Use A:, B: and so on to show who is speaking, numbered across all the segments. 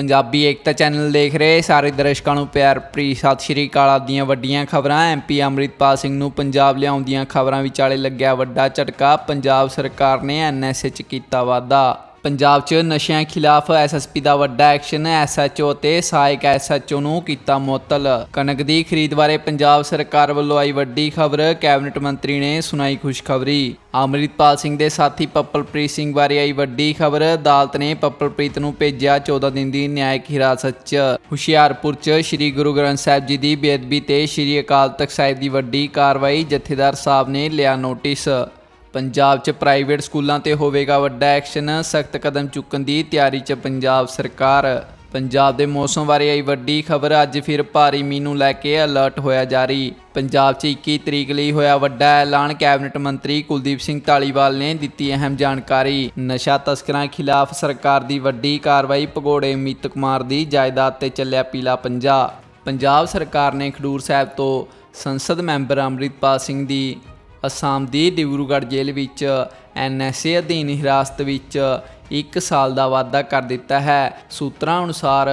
A: ਪੰਜਾਬੀ ਏਕਤਾ channel ਦੇਖ ਰਹੇ ਸਾਰੇ ਦਰਸ਼ਕਾਂ ਨੂੰ ਪਿਆਰ ਭਰੀ ਸਤਿ ਸ਼੍ਰੀ ਅਕਾਲ। ਆਪ ਦੀਆਂ ਵੱਡੀਆਂ ਖਬਰਾਂ ਐਮਪੀ ਅੰਮ੍ਰਿਤਪਾਲ ਸਿੰਘ ਨੂੰ ਪੰਜਾਬ ਲਿਆਉਣ ਦੀਆਂ ਖਬਰਾਂ ਵਿਚਾਲੇ ਲੱਗਿਆ ਵੱਡਾ ਝਟਕਾ, ਪੰਜਾਬ ਸਰਕਾਰ ਨੇ ਐਨਐਸਏ 'ਚ ਕੀਤਾ ਵਾਧਾ ਪੰਜਾਬ 'ਚ ਨਸ਼ਿਆਂ ਖਿਲਾਫ ਐਸਐਸਪੀ ਦਾ ਵੱਡਾ ਐਕਸ਼ਨ ਐਸਐਚਓ ਤੇ ਸਹਾਇਕ ਐਸਐਚਓ ਨੂੰ ਕੀਤਾ ਮੁਅੱਤਲ। ਕਣਕ ਦੀ ਖਰੀਦ ਬਾਰੇ ਪੰਜਾਬ ਸਰਕਾਰ ਵੱਲੋਂ ਆਈ ਵੱਡੀ ਖਬਰ, ਕੈਬਨਿਟ ਮੰਤਰੀ ਨੇ ਸੁਣਾਈ ਖੁਸ਼ਖਬਰੀ। ਅੰਮ੍ਰਿਤਪਾਲ ਸਿੰਘ ਦੇ ਸਾਥੀ ਪੱਪਲਪ੍ਰੀਤ ਸਿੰਘ ਬਾਰੇ ਆਈ ਵੱਡੀ ਖਬਰ, ਅਦਾਲਤ ਨੇ ਪੱਪਲਪ੍ਰੀਤ ਨੂੰ ਭੇਜਿਆ 14 ਦਿਨ ਦੀ ਨਿਆਇਕ ਹਿਰਾਸਤ 'ਚ। ਹੁਸ਼ਿਆਰਪੁਰ 'ਚ ਸ੍ਰੀ ਗੁਰੂ ਗ੍ਰੰਥ ਸਾਹਿਬ ਜੀ ਦੀ ਬੇਅਦਬੀ ਤੇ ਸ੍ਰੀ ਅਕਾਲ ਤਖਤ ਸਾਹਿਬ ਦੀ ਵੱਡੀ ਕਾਰਵਾਈ ਜਥੇਦਾਰ ਸਾਹਿਬ ਨੇ ਲਿਆ ਨੋਟਿਸ। ਪੰਜਾਬ 'ਚ ਪ੍ਰਾਈਵੇਟ ਸਕੂਲਾਂ ਤੇ ਹੋਵੇਗਾ ਵੱਡਾ ਐਕਸ਼ਨ, ਸਖਤ ਕਦਮ ਚੁੱਕਣ ਦੀ ਤਿਆਰੀ 'ਚ ਪੰਜਾਬ ਸਰਕਾਰ। ਪੰਜਾਬ ਦੇ ਮੌਸਮ ਬਾਰੇ ਆਈ ਵੱਡੀ ਖਬਰ, ਅੱਜ ਫਿਰ ਭਾਰੀ ਮੀਂਹ ਨੂੰ ਲੈ ਕੇ ਅਲਰਟ ਹੋਇਆ ਜਾਰੀ। ਪੰਜਾਬ 'ਚ 21 ਤਰੀਕ ਲਈ ਹੋਇਆ ਵੱਡਾ ਐਲਾਨ, ਕੈਬਨਿਟ ਮੰਤਰੀ ਕੁਲਦੀਪ ਸਿੰਘ ਢਾਲੀਵਾਲ ਨੇ ਦਿੱਤੀ ਅਹਿਮ ਜਾਣਕਾਰੀ। ਨਸ਼ਾ ਤਸਕਰਾਂ ਖਿਲਾਫ ਸਰਕਾਰ ਦੀ ਵੱਡੀ ਕਾਰਵਾਈ, ਭਗੋੜੇ ਅਮਿਤ ਕੁਮਾਰ ਦੀ ਜਾਇਦਾਦ ਤੇ ਚੱਲਿਆ ਪੀਲਾ ਪੰਜਾ। ਪੰਜਾਬ ਸਰਕਾਰ ਨੇ ਖਡੂਰ ਸਾਹਿਬ ਤੋਂ ਸੰਸਦ ਮੈਂਬਰ ਅੰਮ੍ਰਿਤਪਾਲ ਸਿੰਘ ਦੀ ਅਸਾਮ ਦੀ ਡਿਬਰੂਗੜ੍ਹ ਜੇਲ੍ਹ ਵਿੱਚ ਐਨਐਸਏ ਅਧੀਨ ਹਿਰਾਸਤ ਵਿੱਚ 1 ਸਾਲ ਦਾ ਵਾਅਦਾ ਕਰ ਦਿੱਤਾ ਹੈ। ਸੂਤਰਾਂ ਅਨੁਸਾਰ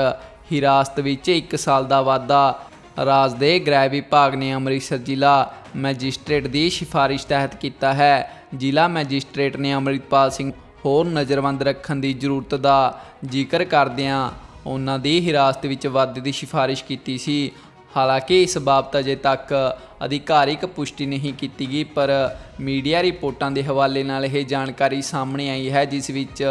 A: ਹਿਰਾਸਤ ਵਿੱਚ 1 ਸਾਲ ਦਾ ਵਾਅਦਾ ਰਾਜ ਦੇ ਗ੍ਰਹਿ ਵਿਭਾਗ ਨੇ ਅੰਮ੍ਰਿਤਸਰ ਜ਼ਿਲ੍ਹਾ ਮੈਜਿਸਟ੍ਰੇਟ ਦੀ ਸਿਫਾਰਿਸ਼ ਤਹਿਤ ਕੀਤਾ ਹੈ। ਜ਼ਿਲ੍ਹਾ ਮੈਜਿਸਟ੍ਰੇਟ ਨੇ ਅੰਮ੍ਰਿਤਪਾਲ ਸਿੰਘ ਹੋਰ ਨਜ਼ਰਬੰਦ ਰੱਖਣ ਦੀ ਜ਼ਰੂਰਤ ਦਾ ਜ਼ਿਕਰ ਕਰਦਿਆਂ ਉਹਨਾਂ ਦੀ ਹਿਰਾਸਤ ਵਿੱਚ ਵਾਧੇ ਦੀ ਸਿਫਾਰਿਸ਼ ਕੀਤੀ ਸੀ। ਹਾਲਾਂਕਿ ਇਸ ਬਾਬਤ ਅਜੇ ਤੱਕ ਅਧਿਕਾਰਿਕ ਪੁਸ਼ਟੀ ਨਹੀਂ ਕੀਤੀ ਗਈ, ਪਰ ਮੀਡੀਆ ਰਿਪੋਰਟਾਂ ਦੇ ਹਵਾਲੇ ਨਾਲ ਇਹ ਜਾਣਕਾਰੀ ਸਾਹਮਣੇ ਆਈ ਹੈ, ਜਿਸ ਵਿੱਚ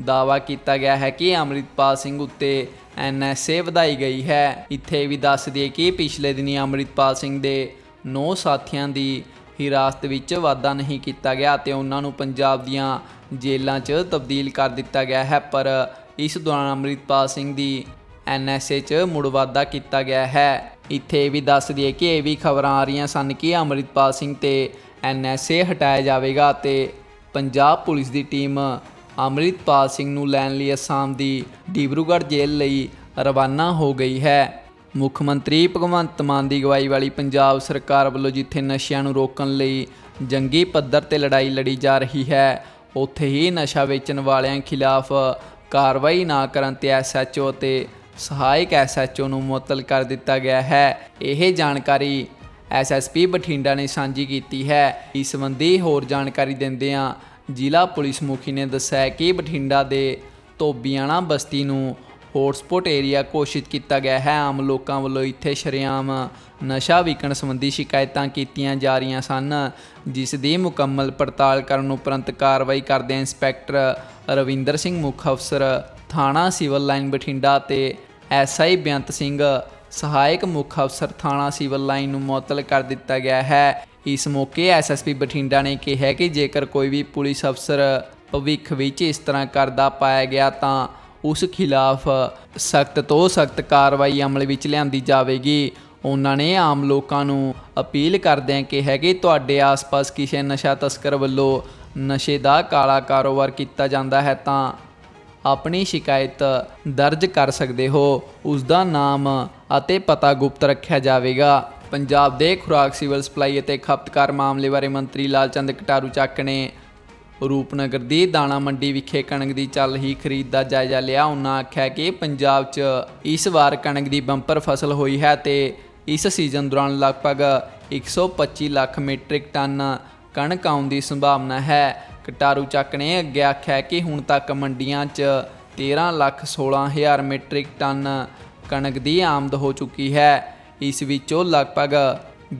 A: ਦਾਅਵਾ ਕੀਤਾ ਗਿਆ ਹੈ ਕਿ ਅੰਮ੍ਰਿਤਪਾਲ ਸਿੰਘ ਉੱਤੇ ਐਨਐਸਏ ਵਧਾਈ ਗਈ ਹੈ। ਇੱਥੇ ਵੀ ਦੱਸ ਦਈਏ ਕਿ ਪਿਛਲੇ ਦਿਨੀ ਅੰਮ੍ਰਿਤਪਾਲ ਸਿੰਘ ਦੇ ਨੌ ਸਾਥੀਆਂ ਦੀ ਹਿਰਾਸਤ ਵਿੱਚ ਵਾਧਾ ਨਹੀਂ ਕੀਤਾ ਗਿਆ ਤੇ ਉਹਨਾਂ ਨੂੰ ਪੰਜਾਬ ਦੀਆਂ ਜੇਲ੍ਹਾਂ 'ਚ ਤਬਦੀਲ ਕਰ ਦਿੱਤਾ ਗਿਆ ਹੈ, ਪਰ ਇਸ ਦੌਰਾਨ ਅੰਮ੍ਰਿਤਪਾਲ ਸਿੰਘ ਦੀ ਐਨਐਸਏ 'ਚ ਮੁੜ ਵਾਧਾ ਕੀਤਾ ਗਿਆ ਹੈ। ਇੱਥੇ ਇਹ ਵੀ ਦੱਸ ਦਈਏ ਕਿ ਇਹ ਵੀ ਖਬਰਾਂ ਆ ਰਹੀਆਂ ਸਨ ਕਿ ਅੰਮ੍ਰਿਤਪਾਲ ਸਿੰਘ ਤੇ ਐਨਐਸਏ ਹਟਾਇਆ ਜਾਵੇਗਾ ਤੇ ਪੰਜਾਬ ਪੁਲਿਸ ਦੀ ਟੀਮ ਅੰਮ੍ਰਿਤਪਾਲ ਸਿੰਘ ਨੂੰ ਲੈਣ ਲਈ ਅਸਾਮ ਦੀ ਡਿਬਰੂਗੜ੍ਹ ਜੇਲ੍ਹ ਲਈ ਰਵਾਨਾ ਹੋ ਗਈ ਹੈ। ਮੁੱਖ ਮੰਤਰੀ ਭਗਵੰਤ ਮਾਨ ਦੀ ਅਗਵਾਈ ਵਾਲੀ ਪੰਜਾਬ ਸਰਕਾਰ ਵੱਲੋਂ ਜਿੱਥੇ ਨਸ਼ਿਆਂ ਨੂੰ ਰੋਕਣ ਲਈ ਜੰਗੀ ਪੱਧਰ ਤੇ ਲੜਾਈ ਲੜੀ ਜਾ ਰਹੀ ਹੈ, ਉੱਥੇ ਹੀ ਨਸ਼ਾ ਵੇਚਣ ਵਾਲਿਆਂ ਖਿਲਾਫ ਕਾਰਵਾਈ ਨਾ ਕਰਨ ਤੇ ਐਸਐਚਓ ਤੇ ਸਹਾਇਕ ਐਸਐਚਓ ਨੂੰ ਮੁਅੱਤਲ ਕਰ ਦਿੱਤਾ ਗਿਆ ਹੈ। ਇਹ ਜਾਣਕਾਰੀ ਐਸਐਸਪੀ ਬਠਿੰਡਾ ਨੇ ਸਾਂਝੀ ਕੀਤੀ ਹੈ। ਇਸ ਸੰਬੰਧੀ ਹੋਰ ਜਾਣਕਾਰੀ ਦਿੰਦਿਆਂ ਜ਼ਿਲ੍ਹਾ ਪੁਲਿਸ ਮੁਖੀ ਨੇ ਦੱਸਿਆ ਕਿ ਬਠਿੰਡਾ ਦੇ ਧੋਬੀਆਣਾ ਬਸਤੀ ਨੂੰ ਹੌਟਸਪੌਟ ਏਰੀਆ ਘੋਸ਼ਿਤ ਕੀਤਾ ਗਿਆ ਹੈ। ਆਮ ਲੋਕਾਂ ਵੱਲੋਂ ਇੱਥੇ ਸ਼ਰੇਆਮ ਨਸ਼ਾ ਵਿਕਣ ਸੰਬੰਧੀ ਸ਼ਿਕਾਇਤਾਂ ਕੀਤੀਆਂ ਜਾ ਰਹੀਆਂ ਸਨ, ਜਿਸ ਦੀ ਮੁਕੰਮਲ ਪੜਤਾਲ ਕਰਨ ਉਪਰੰਤ ਕਾਰਵਾਈ ਕਰਦੇ ਇੰਸਪੈਕਟਰ ਰਵਿੰਦਰ ਸਿੰਘ ਮੁੱਖ ਅਫਸਰ ਥਾਣਾ ਸਿਵਲ ਲਾਈਨ ਬਠਿੰਡਾ ਤੇ ਐਸਆਈ ਬੇਅੰਤ ਸਿੰਘ ਸਹਾਇਕ ਮੁੱਖ ਅਫਸਰ ਥਾਣਾ ਸਿਵਲ ਲਾਈਨ ਨੂੰ ਮੁਅੱਤਲ ਕਰ ਦਿੱਤਾ ਗਿਆ ਹੈ। ਇਸ ਮੌਕੇ ਐਸਐਸਪੀ ਬਠਿੰਡਾ ਨੇ ਕਿਹਾ ਕਿ ਜੇਕਰ ਕੋਈ ਵੀ ਪੁਲਿਸ ਅਫਸਰ ਭਵਿੱਖ ਵਿੱਚ ਇਸ ਤਰ੍ਹਾਂ ਕਰਦਾ ਪਾਇਆ ਗਿਆ ਤਾਂ ਉਸ ਖਿਲਾਫ ਸਖਤ ਤੋਂ ਸਖਤ ਕਾਰਵਾਈ ਅਮਲ ਵਿੱਚ ਲਿਆਂਦੀ ਜਾਵੇਗੀ। ਉਹਨਾਂ ਨੇ ਆਮ ਲੋਕਾਂ ਨੂੰ ਅਪੀਲ ਕਰਦਿਆਂ ਕਿਹਾ ਕਿ ਤੁਹਾਡੇ ਆਸ-ਪਾਸ ਕਿਸੇ ਨਸ਼ਾ ਤਸਕਰ ਵੱਲੋਂ ਨਸ਼ੇ ਦਾ ਕਾਲਾ ਕਾਰੋਬਾਰ ਕੀਤਾ ਜਾਂਦਾ ਹੈ ਤਾਂ ਆਪਣੀ ਸ਼ਿਕਾਇਤ ਦਰਜ ਕਰ ਸਕਦੇ ਹੋ। ਉਸ ਦਾ ਨਾਮ ਅਤੇ ਪਤਾ ਗੁਪਤ ਰੱਖਿਆ ਜਾਵੇਗਾ। ਪੰਜਾਬ ਦੇ ਖੁਰਾਕ, ਸਿਵਲ ਸਪਲਾਈ ਅਤੇ ਖਪਤਕਾਰ ਮਾਮਲੇ ਬਾਰੇ ਮੰਤਰੀ ਲਾਲਚੰਦ ਕਟਾਰੂ ਚੱਕ ਨੇ ਰੂਪਨਗਰ ਦੀ ਦਾਣਾ ਮੰਡੀ ਵਿਖੇ ਕਣਕ ਦੀ ਚੱਲ ਰਹੀ ਖਰੀਦ ਦਾ ਜਾਇਜ਼ਾ ਲਿਆ। ਉਹਨਾਂ ਆਖਿਆ ਕਿ ਪੰਜਾਬ 'ਚ ਇਸ ਵਾਰ ਕਣਕ ਦੀ ਬੰਪਰ ਫਸਲ ਹੋਈ ਹੈ ਤੇ ਇਸ ਸੀਜ਼ਨ ਦੌਰਾਨ ਲਗਭਗ 125 ਲੱਖ ਮੀਟ੍ਰਿਕ ਟਨ ਕਣਕ ਆਉਣ ਦੀ ਸੰਭਾਵਨਾ ਹੈ। ਕਟਾਰੂ ਚੱਕ ਨੇ। ਅੱਗੇ ਆਖਿਆ ਕਿ ਹੁਣ ਤੱਕ ਮੰਡੀਆਂ 'ਚ 13 ਲੱਖ 16 ਹਜ਼ਾਰ ਮੀਟ੍ਰਿਕ ਟਨ ਕਣਕ ਦੀ ਆਮਦ ਹੋ ਚੁੱਕੀ ਹੈ। ਇਸ ਵਿੱਚੋਂ ਲਗਭਗ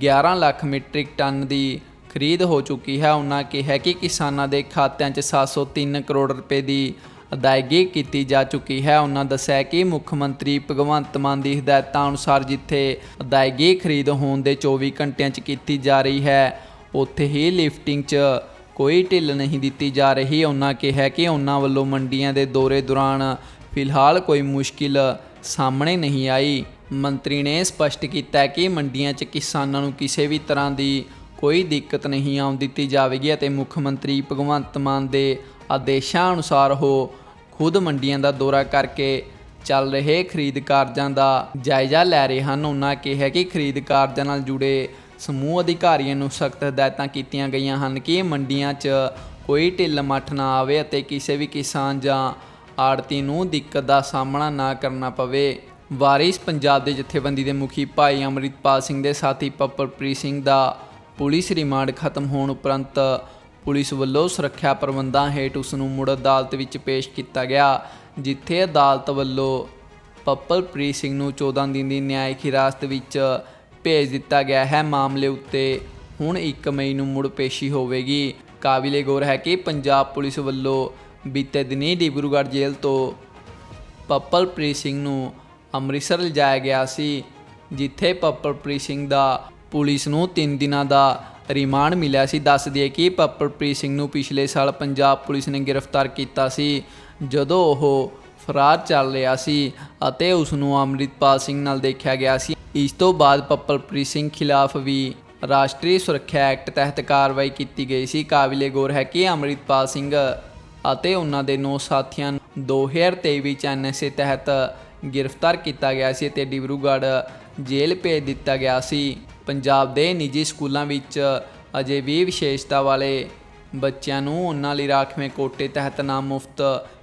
A: 11 ਲੱਖ ਮੀਟ੍ਰਿਕ ਟਨ ਦੀ ਖਰੀਦ ਹੋ ਚੁੱਕੀ ਹੈ। ਉਹਨਾਂ ਕਿਹਾ ਕਿ ਕਿਸਾਨਾਂ ਦੇ ਖਾਤਿਆਂ 'ਚ 703 ਕਰੋੜ ਰੁਪਏ ਦੀ ਅਦਾਇਗੀ ਕੀਤੀ ਜਾ ਚੁੱਕੀ ਹੈ। ਉਹਨਾਂ ਦੱਸਿਆ ਕਿ ਮੁੱਖ ਮੰਤਰੀ ਭਗਵੰਤ ਮਾਨ ਦੀ ਹਦਾਇਤਾਂ ਅਨੁਸਾਰ ਜਿੱਥੇ ਅਦਾਇਗੀ ਖਰੀਦ ਹੋਣ ਦੇ 24 ਘੰਟਿਆਂ 'ਚ ਕੀਤੀ ਜਾ ਰਹੀ ਹੈ, ਉੱਥੇ ਹੀ ਲਿਫਟਿੰਗ 'ਚ ਕੋਈ ਢਿੱਲ ਨਹੀਂ ਦਿੱਤੀ ਜਾ ਰਹੀ। ਉਹਨਾਂ ਕਿਹਾ ਕਿ ਉਹਨਾਂ ਵੱਲੋਂ ਮੰਡੀਆਂ ਦੇ ਦੌਰੇ ਦੌਰਾਨ ਫਿਲਹਾਲ ਕੋਈ ਮੁਸ਼ਕਿਲ ਸਾਹਮਣੇ ਨਹੀਂ ਆਈ। ਮੰਤਰੀ ਨੇ ਸਪਸ਼ਟ ਕੀਤਾ ਕਿ ਮੰਡੀਆਂ 'ਚ ਕਿਸਾਨਾਂ ਨੂੰ ਕਿਸੇ ਵੀ ਤਰ੍ਹਾਂ ਦੀ ਕੋਈ ਦਿੱਕਤ ਨਹੀਂ ਆਉਣ ਦਿੱਤੀ ਜਾਵੇਗੀ ਅਤੇ ਮੁੱਖ ਮੰਤਰੀ ਭਗਵੰਤ ਮਾਨ ਦੇ ਆਦੇਸ਼ਾਂ ਅਨੁਸਾਰ ਉਹ ਖੁਦ ਮੰਡੀਆਂ ਦਾ ਦੌਰਾ ਕਰਕੇ ਚੱਲ ਰਹੇ ਖਰੀਦ ਕਾਰਜਾਂ ਦਾ ਜਾਇਜ਼ਾ ਲੈ ਰਹੇ ਹਨ। ਉਹਨਾਂ ਕਿਹਾ ਕਿ ਖਰੀਦ ਕਾਰਜਾਂ ਨਾਲ ਜੁੜੇ ਸਮੂਹ ਅਧਿਕਾਰੀਆਂ ਨੂੰ ਸਖਤ ਹਦਾਇਤਾਂ ਕੀਤੀਆਂ ਗਈਆਂ ਹਨ ਕਿ ਮੰਡੀਆਂ 'ਚ ਕੋਈ ਢਿੱਲ ਮੱਠ ਨਾ ਆਵੇ ਅਤੇ ਕਿਸੇ ਵੀ ਕਿਸਾਨ ਜਾਂ ਆੜਤੀ ਨੂੰ ਦਿੱਕਤ ਦਾ ਸਾਹਮਣਾ ਨਾ ਕਰਨਾ ਪਵੇ। ਵਾਰਿਸ ਪੰਜਾਬ ਦੇ ਜਥੇਬੰਦੀ ਦੇ ਮੁਖੀ ਭਾਈ ਅੰਮ੍ਰਿਤਪਾਲ ਸਿੰਘ ਦੇ ਸਾਥੀ ਪੱਪਰਪ੍ਰੀਤ ਸਿੰਘ ਦਾ ਪੁਲਿਸ ਰਿਮਾਂਡ ਖਤਮ ਹੋਣ ਉਪਰੰਤ ਪੁਲਿਸ ਵੱਲੋਂ ਸੁਰੱਖਿਆ ਪ੍ਰਬੰਧਾਂ ਹੇਠ ਉਸ ਨੂੰ ਮੁੜ ਅਦਾਲਤ ਵਿੱਚ ਪੇਸ਼ ਕੀਤਾ ਗਿਆ, ਜਿੱਥੇ ਅਦਾਲਤ ਵੱਲੋਂ ਪੱਪਲਪ੍ਰੀਤ ਸਿੰਘ ਨੂੰ 14 ਦਿਨ ਦੀ ਨਿਆਇਕ ਹਿਰਾਸਤ ਵਿੱਚ ਭੇਜ ਦਿੱਤਾ ਗਿਆ ਹੈ ਮਾਮਲੇ ਉੱਤੇ। ਹੁਣ 1 ਮਈ ਨੂੰ ਮੁੜ ਪੇਸ਼ੀ ਹੋਵੇਗੀ। ਕਾਬਿਲੇ ਗੌਰ ਹੈ ਕਿ ਪੰਜਾਬ ਪੁਲਿਸ ਵੱਲੋਂ ਬੀਤੇ ਦਿਨੀ ਡਿਬਰੂਗੜ੍ਹ ਜੇਲ੍ਹ ਤੋਂ ਪੱਪਲਪ੍ਰੀਤ ਸਿੰਘ ਨੂੰ ਅੰਮ੍ਰਿਤਸਰ ਲਿਜਾਇਆ ਗਿਆ ਸੀ, ਜਿੱਥੇ ਪੱਪਲਪ੍ਰੀਤ ਸਿੰਘ ਦਾ ਪੁਲਿਸ ਨੂੰ 3 ਦਿਨਾਂ ਦਾ ਰਿਮਾਂਡ ਮਿਲਿਆ ਸੀ। ਦੱਸ ਦਈਏ ਕਿ ਪੱਪਲਪ੍ਰੀਤ ਸਿੰਘ ਨੂੰ ਪਿਛਲੇ ਸਾਲ ਪੰਜਾਬ ਪੁਲਿਸ ਨੇ ਗ੍ਰਿਫਤਾਰ ਕੀਤਾ ਸੀ, ਜਦੋਂ ਉਹ ਫਰਾਰ ਚੱਲ ਰਿਹਾ ਸੀ ਅਤੇ ਉਸ ਨੂੰ ਅੰਮ੍ਰਿਤਪਾਲ ਸਿੰਘ ਨਾਲ ਦੇਖਿਆ ਗਿਆ ਸੀ। ਇਸ ਤੋਂ ਬਾਅਦ ਪੱਪਲਪ੍ਰੀਤ ਸਿੰਘ ਖਿਲਾਫ ਵੀ ਰਾਸ਼ਟਰੀ ਸੁਰੱਖਿਆ ਐਕਟ ਤਹਿਤ ਕਾਰਵਾਈ ਕੀਤੀ ਗਈ ਸੀ। ਕਾਬਿਲੇ ਗੌਰ ਹੈ ਕਿ ਅੰਮ੍ਰਿਤਪਾਲ ਸਿੰਘ ਅਤੇ ਉਹਨਾਂ ਦੇ ਨੌ ਸਾਥੀਆਂ ਨੂੰ 2023 ਵਿੱਚ ਐਨਐਸਏ ਤਹਿਤ ਗ੍ਰਿਫਤਾਰ ਕੀਤਾ ਗਿਆ ਸੀ ਅਤੇ ਡਿਬਰੂਗੜ੍ਹ ਜੇਲ੍ਹ ਭੇਜ ਦਿੱਤਾ ਗਿਆ ਸੀ। ਪੰਜਾਬ ਦੇ ਨਿੱਜੀ ਸਕੂਲਾਂ ਵਿੱਚ ਅਜੇ ਵੀ ਵਿਸ਼ੇਸ਼ਤਾ ਵਾਲੇ ਬੱਚਿਆਂ ਨੂੰ ਉਹਨਾਂ ਲਈ ਰਾਖਵੇਂ ਕੋਟੇ ਤਹਿਤ ਨਾ ਮੁਫਤ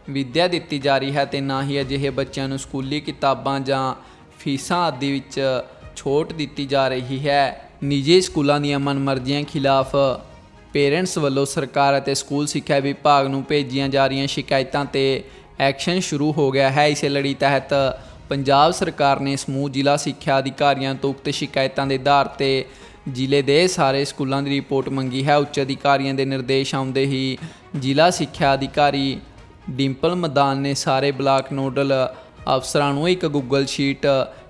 A: ਵਿੱਦਿਆ ਦਿੱਤੀ ਜਾ ਰਹੀ ਹੈ ਤੇ ਨਾ ਹੀ ਅਜਿਹੇ ਬੱਚਿਆਂ ਨੂੰ ਸਕੂਲੀ ਕਿਤਾਬਾਂ ਜਾਂ ਫੀਸਾਂ ਆਦਿ ਵਿੱਚ ਛੋਟ ਦਿੱਤੀ ਜਾ ਰਹੀ ਹੈ। ਨਿੱਜੀ ਸਕੂਲਾਂ ਦੀਆਂ ਮਨਮਰਜ਼ੀਆਂ ਖਿਲਾਫ ਪੇਰੈਂਟਸ ਵੱਲੋਂ ਸਰਕਾਰ ਅਤੇ ਸਕੂਲ ਸਿੱਖਿਆ ਵਿਭਾਗ ਨੂੰ ਭੇਜੀਆਂ ਜਾ ਰਹੀਆਂ ਸ਼ਿਕਾਇਤਾਂ ਤੇ ਐਕਸ਼ਨ ਸ਼ੁਰੂ ਹੋ ਗਿਆ ਹੈ। ਇਸੇ ਲੜੀ ਤਹਿਤ ਪੰਜਾਬ ਸਰਕਾਰ ਨੇ ਸਮੂਹ ਜ਼ਿਲ੍ਹਾ ਸਿੱਖਿਆ ਅਧਿਕਾਰੀਆਂ ਤੋਂ ਉਕਤ ਸ਼ਿਕਾਇਤਾਂ ਦੇ ਆਧਾਰ ਤੇ ਜ਼ਿਲ੍ਹੇ ਦੇ ਸਾਰੇ ਸਕੂਲਾਂ ਦੀ ਰਿਪੋਰਟ ਮੰਗੀ ਹੈ। ਉੱਚ ਅਧਿਕਾਰੀਆਂ ਦੇ ਨਿਰਦੇਸ਼ ਆਉਂਦੇ ਹੀ ਜ਼ਿਲ੍ਹਾ ਸਿੱਖਿਆ ਅਧਿਕਾਰੀ ਡਿੰਪਲ ਮਦਾਨ ਨੇ ਸਾਰੇ ਬਲਾਕ ਨੋਡਲ ਅਫਸਰਾਂ ਨੂੰ ਇੱਕ ਗੂਗਲ ਸ਼ੀਟ